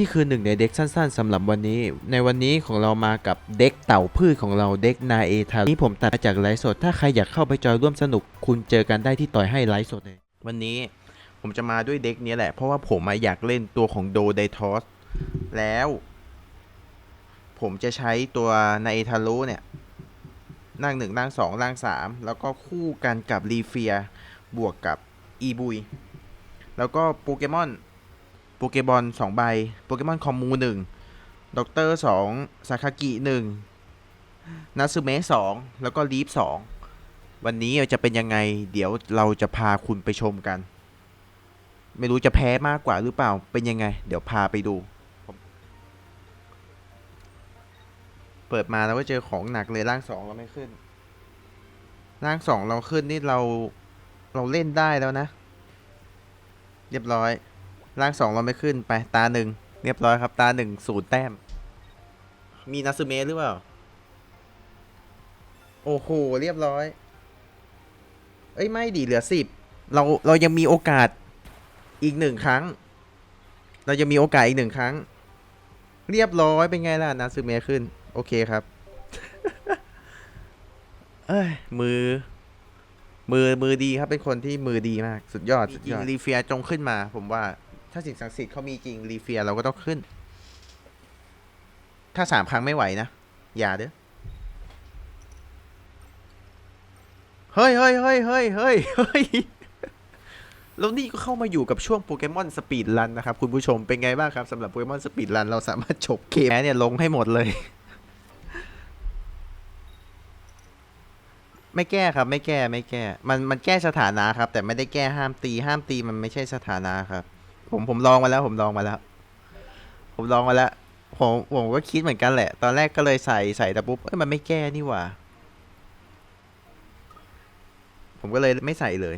นี่คือหนึ่งในเด็กสั้นๆสำหรับวันนี้ ในวันนี้ของเรามากับเด็กเต่าพืชของเราเด็กนาเอทานี่ผมตัดมาจากไลฟ์สด ถ้าใครอยากเข้าไปจอยร่วมสนุก คุณเจอกันได้ที่ต่อยให้ไลฟ์สดเลยวันนี้ผมจะมาด้วยเด็กนี้แหละ เพราะว่าผมมาอยากเล่นตัวของโดไดทอส แล้ว ผมจะใช้ตัวนาเอทารุเนี่ยนั่งหนึ่งนั่งสองนั่งสามแล้วก็คู่กันกับรีเฟียบวกกับอีบุยแล้วก็โปเกมอน โปเกบอลสองใบ โปเกมอนคอมมูหนึ่งด็อกเตอร์สองซาคากิหนึ่งนาซึเมะสองแล้วก็ลีฟสองวันนี้จะเป็นยังไง เดี๋ยวเราจะพาคุณไปชมกัน ไม่รู้จะแพ้มากกว่าหรือเปล่า เป็นยังไง เดี๋ยวพาไปดู เปิดมาเราก็เจอของหนักเลยร่างสองเราไม่ขึ้น ร่างสองเราขึ้นนี่เราเราเล่นได้แล้วนะ เรียบร้อย ร่างสองเราไม่ขึ้นไปตาหนึ่งเรียบร้อยครับ ตาหนึ่งศูนย์แต้ม มีนาซึเมะหรือเปล่า โอ้โห เรียบร้อย เอ้ย ไม่ดีเหลือสิบเราเรายังมีโอกาสอีกหนึ่งครั้ง เรายังมีโอกาสอีกหนึ่งครั้ง เรียบร้อยเป็นไงล่ะนาซึเมะขึ้น โอเคครับ เอ้ย มือมือมือดีครับเป็นคนที่มือดีมาก สุดยอดสุดยอดรีเฟียจงขึ้นมาผมว่า ถ้าสิ่งศักดิ์สิทธิ์เขามีจริงรีเฟียเราก็ต้องขึ้น ถ้าสามครั้งไม่ไหวนะ อย่าเด้อเฮ้ยเฮ้ยเฮ้ยเฮ้ยเฮ้ยเฮ้ยแล้วนี่ก็เข้ามาอยู่กับช่วงโปเกมอนสปีดรันนะครับ คุณผู้ชมเป็นไงบ้างครับสำหรับโปเกมอนสปีดรันเราสามารถจบเกมแม้เนี่ยลงให้หมดเลย ไม่แก้ครับไม่แก้ไม่แก้ มันมันแก้สถานะครับ แต่ไม่ได้แก้ห้ามตีห้ามตีมันไม่ใช่สถานะครับ ผมผมลองมาแล้ว ผมลองมาแล้ว ผมลองมาแล้ว ผมผมก็คิดเหมือนกันแหละ ตอนแรกก็เลยใส่ใส่แต่ปุ๊บเอ้ยมันไม่แก้นี่หว่า ผมก็เลยไม่ใส่เลย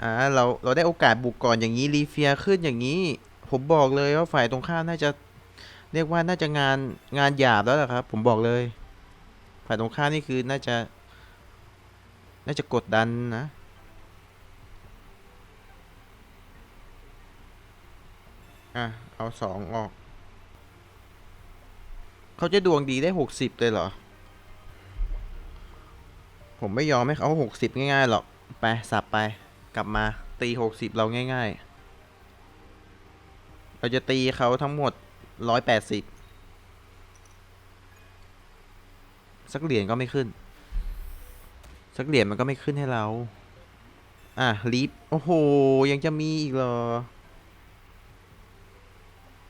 อ่าเราเราได้โอกาสบุกก่อนอย่างนี้รีเฟียขึ้นอย่างนี้ ผมบอกเลยว่าฝ่ายตรงข้ามน่าจะ เรียกว่าน่าจะงานงานหยาบแล้วล่ะครับ ผมบอกเลย ฝ่ายตรงข้ามนี่คือน่าจะ น่าจะกดดันนะ อะ เอาสองออก เขาจะดวงดีได้หกสิบเลยเหรอ ผมไม่ยอมให้เขาหกสิบง่ายๆหรอก ไป สับไป กลับมาตีหกสิบเราง่าย ๆ เราจะตีเขาทั้งหมดร้อยแปดสิบสักเหรียญก็ไม่ขึ้น สักเหรียญมันก็ไม่ขึ้นให้เรา อะลิฟโอ้โห ยังจะมีอีกเหรอ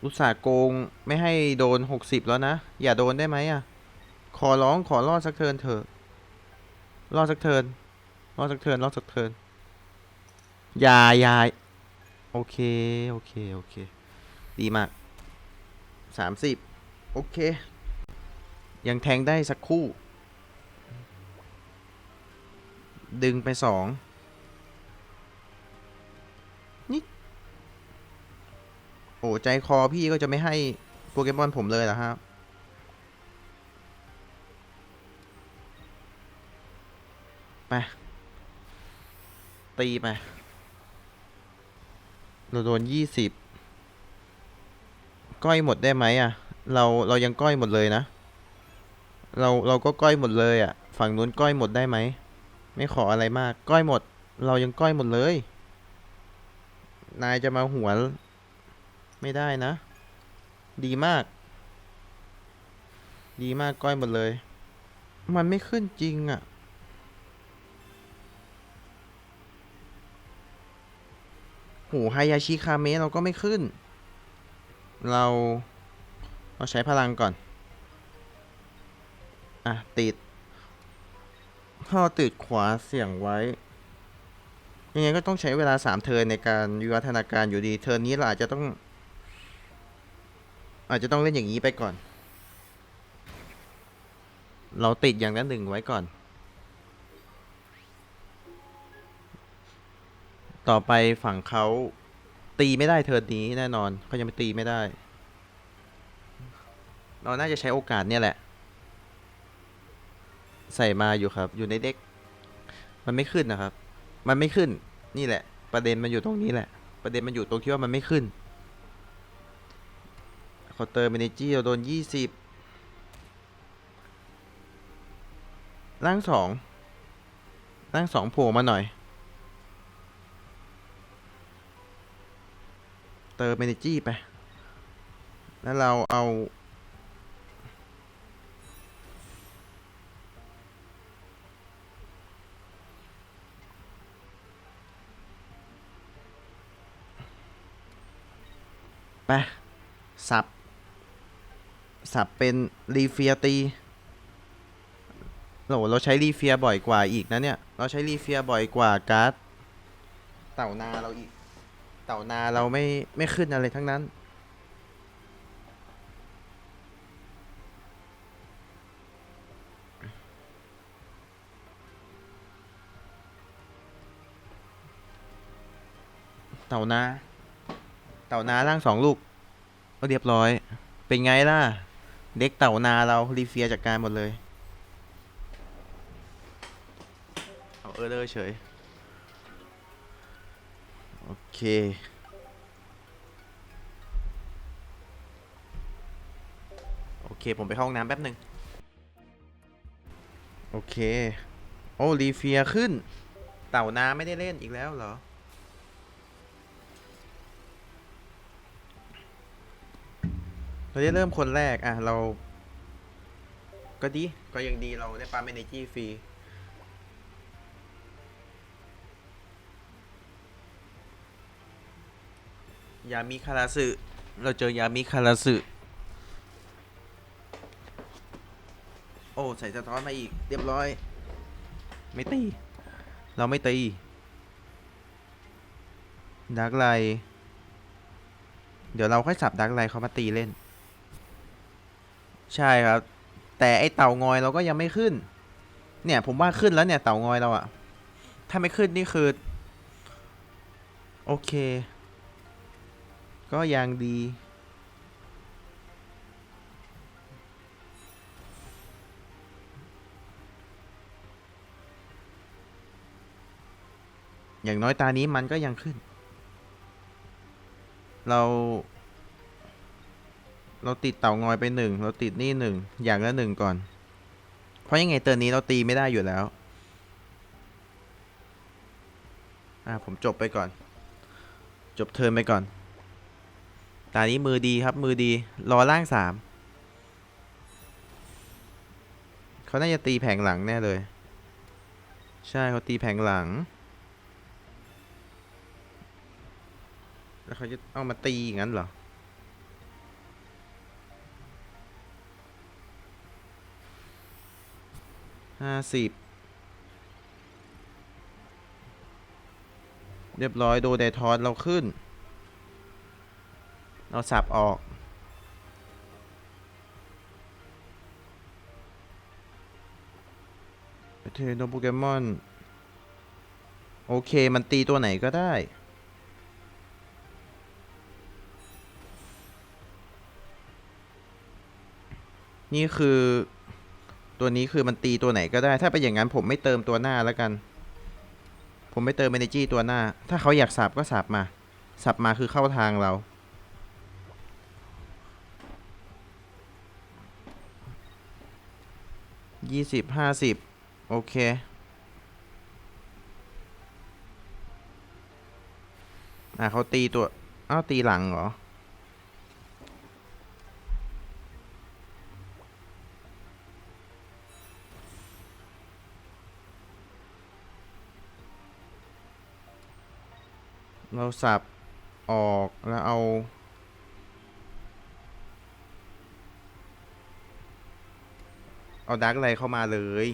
อุตส่าห์โกงไม่ให้โดนหกสิบแล้วนะ อย่าโดนได้ไหมอะ ขอร้องขอรอดสักเทินเถอะ รอดสักเทินรอดสักเทินรอดสักเทินอย่าอย่าโอเค โอเค โอเค ดีมากสามสิบโอเค ยังแทงได้สักคู่ ดึงไปสอง โอ้ใจคอพี่ก็จะไม่ให้โปเกมอนผมเลยเหรอครับไปตีไปเราโดนยี่สิบก้อยหมดได้ไหมอะ เราเรายังก้อยหมดเลยนะ เราเราก็ก้อยหมดเลยอะ ฝั่งนู้นก้อยหมดได้ไหม ไม่ขออะไรมาก ก้อยหมด เรายังก้อยหมดเลย นายจะมาหัว ไม่ได้นะ ดีมาก ดีมากก้อยหมดเลย มันไม่ขึ้นจริงอะ โหฮยาชิคาเมะเราก็ไม่ขึ้น เรา เราใช้พลังก่อน อะ ติดถ้าเราติดขวาเสี่ยงไว้ยังไงก็ต้องใช้เวลาสามเทิร์นในการวิวัฒนาการอยู่ดี เทิร์นนี้เราอาจจะต้อง อาจจะต้องเล่นอย่างนี้ไปก่อน เราติดอย่างนั้นหนึ่งไว้ก่อน ต่อไปฝั่งเขาตีไม่ได้เทิร์นนี้แน่นอนเขายังไม่ตีไม่ได้ เราน่าจะใช้โอกาสเนี่ยแหละ ใส่มาอยู่ครับ อยู่ในเด็ก มันไม่ขึ้นนะครับ มันไม่ขึ้นนี่แหละ ประเด็นมันอยู่ตรงนี้แหละ ประเด็นมันอยู่ตรงที่ว่ามันไม่ขึ้น เคาน์เตอร์เมเนจี้เราโดนยี่สิบร่างสองร่างสองโผล่มาหน่อย เติมเมเนจี้ไป แล้วเราเอาไปสับ สับเป็นรีเฟียตีโหเราใช้รีเฟียบ่อยกว่าอีกนะเนี่ย เราใช้รีเฟียบ่อยกว่าการ์ดเต่านาเราอีก เต่านาเราไม่ไม่ขึ้นอะไรทั้งนั้น เต่านา เต่านาร่างสองลูกก็เรียบร้อย เป็นไงล่ะ เด็กเต่านาเรารีเฟียจากการหมดเลย เอาเออเลยเฉย โอเค โอเค ผมไปเข้าห้องน้ำแป๊บหนึ่งโอเค โอ้รีเฟียขึ้น เต่านาไม่ได้เล่นอีกแล้วเหรอ เราได้เริ่มคนแรก อะ เรา ก็ดี ก็ยังดีเราได้ปั๊มเอเนจีฟรี ยามิคาราสึ เราเจอยามิคาราสึ โอ้ ใส่สะท้อนมาอีก เรียบร้อย ไม่ตี เราไม่ตีดักไลเดี๋ยวเราค่อยสับดักไลเขามาตีเล่น ใช่ครับ แต่ไอเต่างอยเราก็ยังไม่ขึ้น เนี่ย ผมว่าขึ้นแล้วเนี่ยเต่างอยเราอะถ้าไม่ขึ้นนี่คือ โอเค ก็ยังดี อย่างน้อยตานี้มันก็ยังขึ้น เรา เราติดเต่างอยไปหนึ่งเราติดนี่หนึ่งอย่างละหนึ่งก่อน เพราะยังไงเตือนนี้เราตีไม่ได้อยู่แล้ว อ่าผมจบไปก่อน จบเทิร์นไปก่อน ตานี้มือดีครับมือดี รอล่างสามเขาน่าจะตีแผงหลังแน่เลย ใช่เขาตีแผงหลัง แล้วเขาจะเอามาตีอย่างนั้นเหรอ ห้าสิบเรียบร้อย โดไดทอนเราขึ้น เราสับออก เทโนโปเกมอน โอเค มันตีตัวไหนก็ได้ นี่คือ ตัวนี้คือมันตีตัวไหนก็ได้ ถ้าเป็นอย่างนั้นผมไม่เติมตัวหน้าแล้วกัน ผมไม่เติม energy ตัวหน้า ถ้าเขาอยากสับก็สับมา สับมาคือเข้าทางเรา ยี่สิบห้าสิบโอเค อะเขาตีตัว อ้าวตีหลังเหรอ เราสับออกแล้วเอา เอาดักอะไรเข้ามาเลย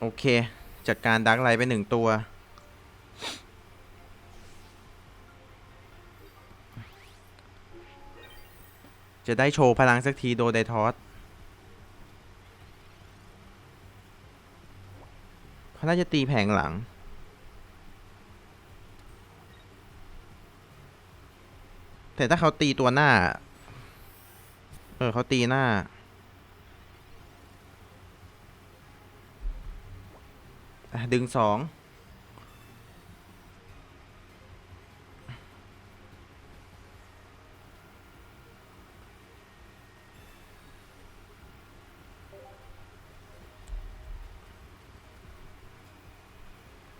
โอเค จัดการดักไลไปหนึ่งตัว จะได้โชว์พลังสักทีโดไดทอส เขาน่าจะตีแผงหลัง แต่ถ้าเขาตีตัวหน้า เออเขาตีหน้า ดึงสอง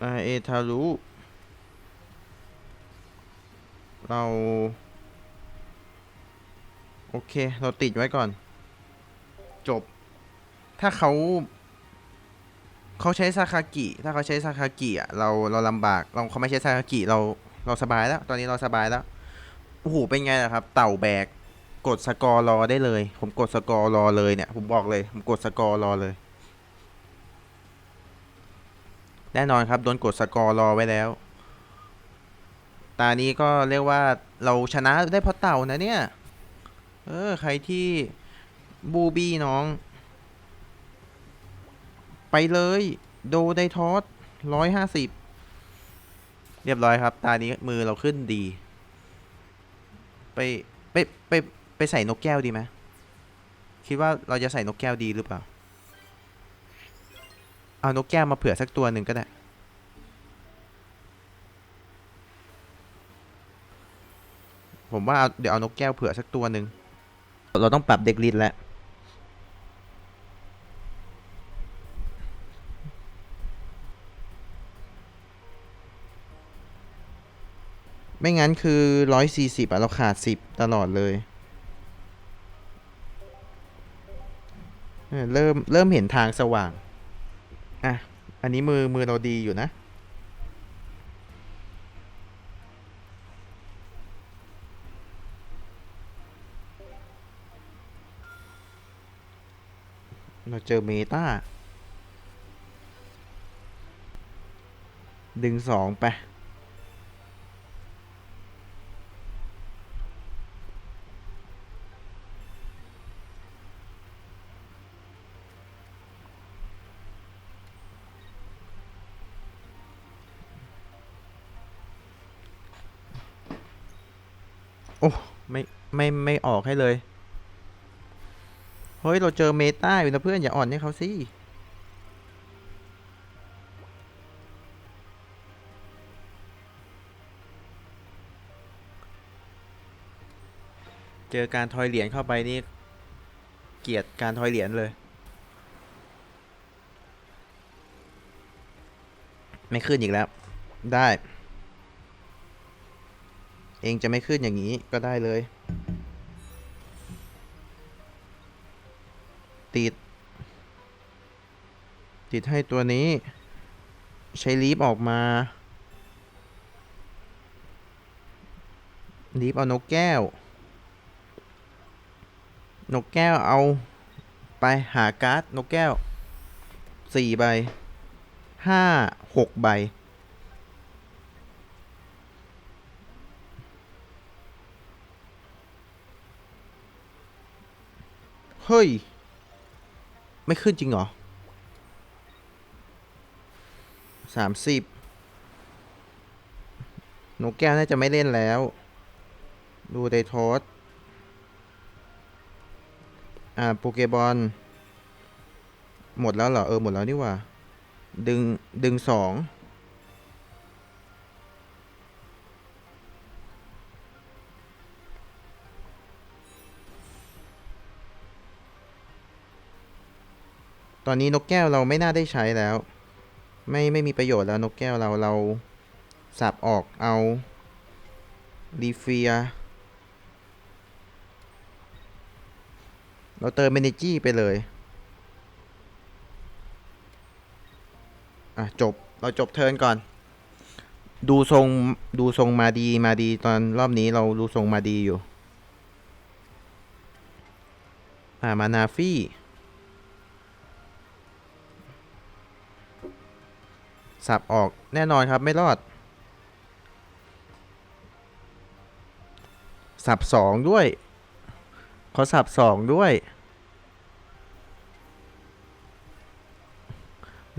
อ่าเอทารุเรา โอเค เราติดไว้ก่อน จบ ถ้าเขา เขาใช้ซาคากิ ถ้าเขาใช้ซาคากิอะเราเราลำบาก เราเขาไม่ใช้ซาคากิเราเราสบายแล้ว ตอนนี้เราสบายแล้วโอ้โหเป็นไงล่ะครับ เต่าแบก กดสกอร์รอได้เลย ผมกดสกอร์รอเลยเนี่ย ผมบอกเลย ผมกดสกอร์รอเลย แน่นอนครับ โดนกดสกอร์รอไว้แล้ว ตานี้ก็เรียกว่าเราชนะได้เพราะเต่านะเนี่ย เออ ใครที่บูบี้น้อง ไปเลย โดไดทอสร้อยห้าสิบเรียบร้อยครับ ตานี้มือเราขึ้นดี ไป ไป ไป ไปใส่นกแก้วดีไหมคิดว่าเราจะใส่นกแก้วดีหรือเปล่า เอานกแก้วมาเผื่อสักตัวหนึ่งก็ได้ ผมว่าเอาเดี๋ยวเอานกแก้วเผื่อสักตัวหนึ่งเราต้องปรับเด็กลิดแล้วไม่งั้นคือร้อยสี่สิบอะเราขาดสิบตลอดเลยเริ่ม เริ่มเห็นทางสว่าง อะ อันนี้มือมือเราดีอยู่นะ เราเจอเมตาดึงสองไป อ้ไม่ไม่ไม่ออกให้เลย เฮ้ย เราเจอเมตาอยู่นะเพื่อน อย่าอ่อนให้เขาสิเจอการทอยเหรียญเข้าไปนี่ เกลียดการทอยเหรียญเลย ไม่ขึ้นอีกแล้ว ได้ เองจะไม่ขึ้นอย่างนี้ก็ได้เลย ติด ติดให้ตัวนี้ ใช้ลีฟออกมาลีฟเอานกแก้ว นกแก้วเอาไปหาการ์ดนกแก้วสี่ใบห้าหกใบ เฮ้ย ไม่ขึ้นจริงเหรอสามสิบนกแก้วน่าจะไม่เล่นแล้ว ดูไดโทสอ่าโปเกบอลหมดแล้วเหรอ เออ หมดแล้วนี่ว่า ดึง ดึงสอง ตอนนี้นกแก้วเราไม่น่าได้ใช้แล้ว ไม่ไม่มีประโยชน์แล้วนกแก้วเราเราสับออกเอารีเฟีย เราเติมเอเนจี้ไปเลย อะ จบ เราจบเทิร์นก่อน ดูทรงดูทรงมาดีมาดีตอนรอบนี้เราดูทรงมาดีอยู่ อ่า มานาฟี่ สับออกแน่นอนครับไม่รอด สับสองด้วยเขาสับสองด้วย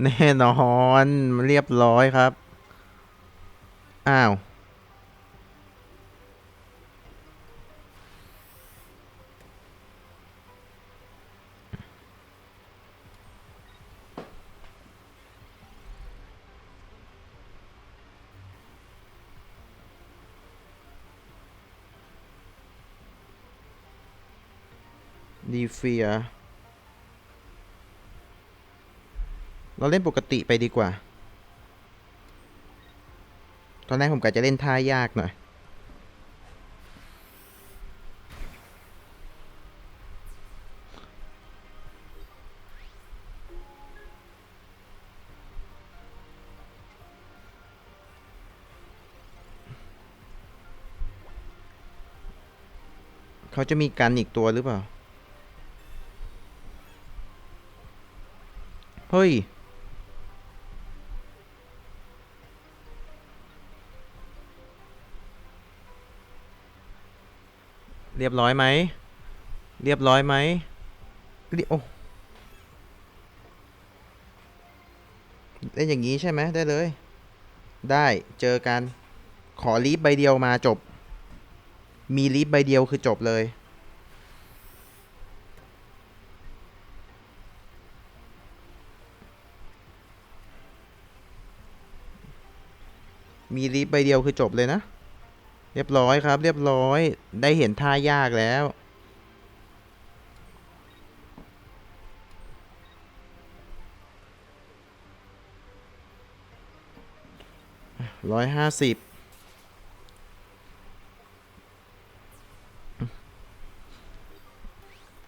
แน่นอนเรียบร้อยครับ อ้าว ดีเฟีย เราเล่นปกติไปดีกว่า ตอนแรกผมกะจะเล่นท่ายากหน่อย เขาจะมีกันอีกตัวหรือเปล่า เฮ้ย เรียบร้อยไหม เรียบร้อยไหมเรียโอ้เล่นอย่างนี้ใช่ไหมได้เลย ได้เจอกัน ขอลีฟใบเดียวมาจบ มีลีฟใบเดียวคือจบเลย มีลีฟใบเดียวคือจบเลยนะ เรียบร้อยครับ เรียบร้อย ได้เห็นท่ายากแล้ว ร้อยห้าสิบ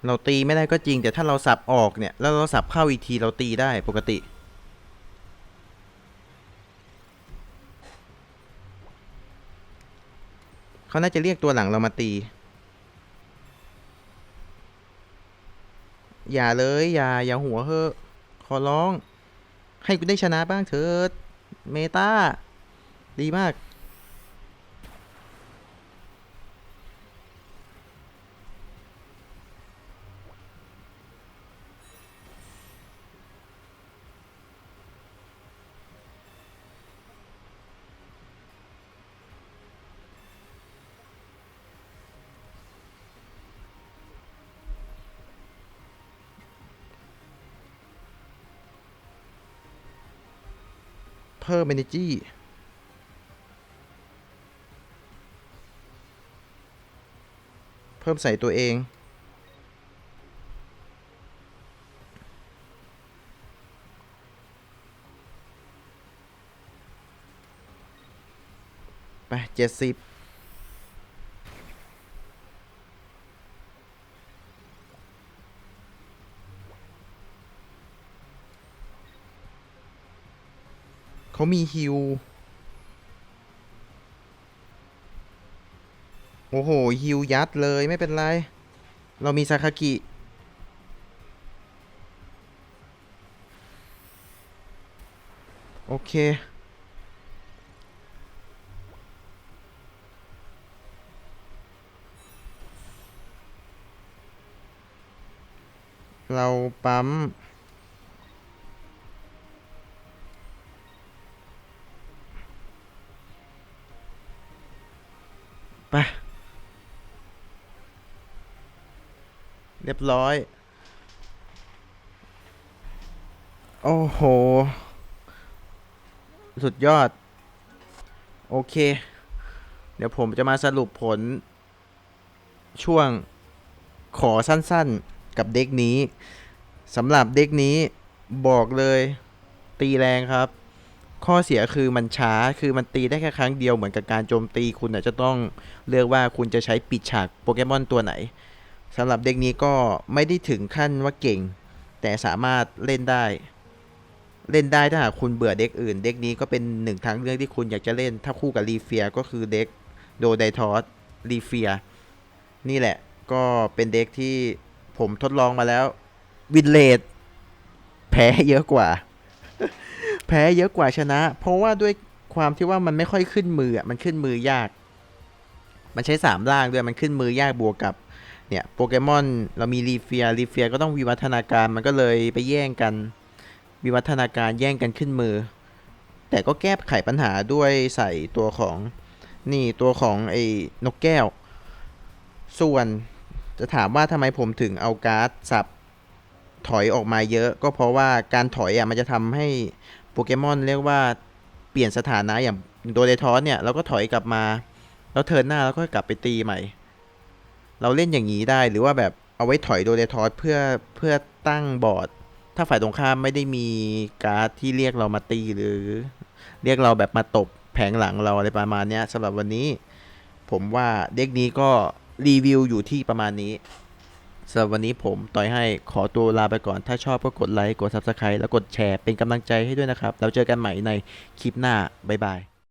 เราตีไม่ได้ก็จริง แต่ถ้าเราสับออกเนี่ย แล้วเราสับเข้าอีกทีเราตีได้ปกติ เขาน่าจะเรียกตัวหลังเรามาตี อย่าเลย อย่า อย่าหัวเหอะขอร้อง ให้กูได้ชนะบ้างเถิด เมตา ดีมาก เพิ่ม energy เพิ่มใส่ตัวเอง ไปเจ็ดสิบ เขามีฮิว โอ้โหฮิวยัดเลยไม่เป็นไร เรามีซาคากิ โอเค เราปั๊ม รียบร้อย โอ้โห สุดยอด โอเค เดี๋ยวผมจะมาสรุปผล ช่วงขอสั้นๆกับเด็กนี้สำหรับเด็กนี้บอกเลยตีแรงครับ ข้อเสียคือมันช้าคือมันตีได้แค่ครั้งเดียวเหมือนกับการโจมตีคุณอาจจะต้องเลือกว่าคุณจะใช้ปิดฉากโปเกมอนตัวไหน สำหรับเด็กนี้ก็ไม่ได้ถึงขั้นว่าเก่ง แต่สามารถเล่นได้ เล่นได้ถ้าหากคุณเบื่อเด็กอื่น เด็กนี้ก็เป็นหนึ่งทางเลือกที่คุณอยากจะเล่น ถ้าคู่กับรีเฟียก็คือเด็กโดไดทอสรีเฟียนี่แหละก็เป็นเด็กที่ผมทดลองมาแล้ว วินเลดแพ้เยอะกว่า แพ้เยอะกว่าชนะ เพราะว่าด้วยความที่ว่ามันไม่ค่อยขึ้นมืออะมันขึ้นมือยาก มันใช้สามล่างด้วยมันขึ้นมือยากบวกกับ เนี่ยโปเกมอนเรามีรีเฟียรีเฟียก็ต้องวิวัฒนาการมันก็เลยไปแย่งกัน วิวัฒนาการแย่งกันขึ้นมือ แต่ก็แก้ไขปัญหาด้วยใส่ตัวของนี่ตัวของไอ้นกแก้ว ส่วนจะถามว่าทำไมผมถึงเอาการ์ดสับถอยออกมาเยอะ ก็เพราะว่าการถอยอะมันจะทำให้โปเกมอนเรียกว่าเปลี่ยนสถานะอย่างโดเรทอสเนี่ยเราก็ถอยกลับมา แล้วเทิร์นหน้าแล้วก็กลับไปตีใหม่ เราเล่นอย่างนี้ได้หรือว่าแบบเอาไว้ถอยโดเรทอสเพื่อเพื่อตั้งบอร์ด ถ้าฝ่ายตรงข้ามไม่ได้มีการ์ดที่เรียกเรามาตีหรือ เรียกเราแบบมาตบแผงหลังเราอะไรประมาณนี้สำหรับวันนี้ ผมว่าเด็กนี้ก็รีวิวอยู่ที่ประมาณนี้สำหรับวันนี้ผมต่อยให้ขอตัวลาไปก่อน ถ้าชอบก็กดไลค์ กด Subscribe แล้วกดแชร์เป็นกำลังใจให้ด้วยนะครับแล้วเจอกันใหม่ในคลิปหน้า บ๊ายบาย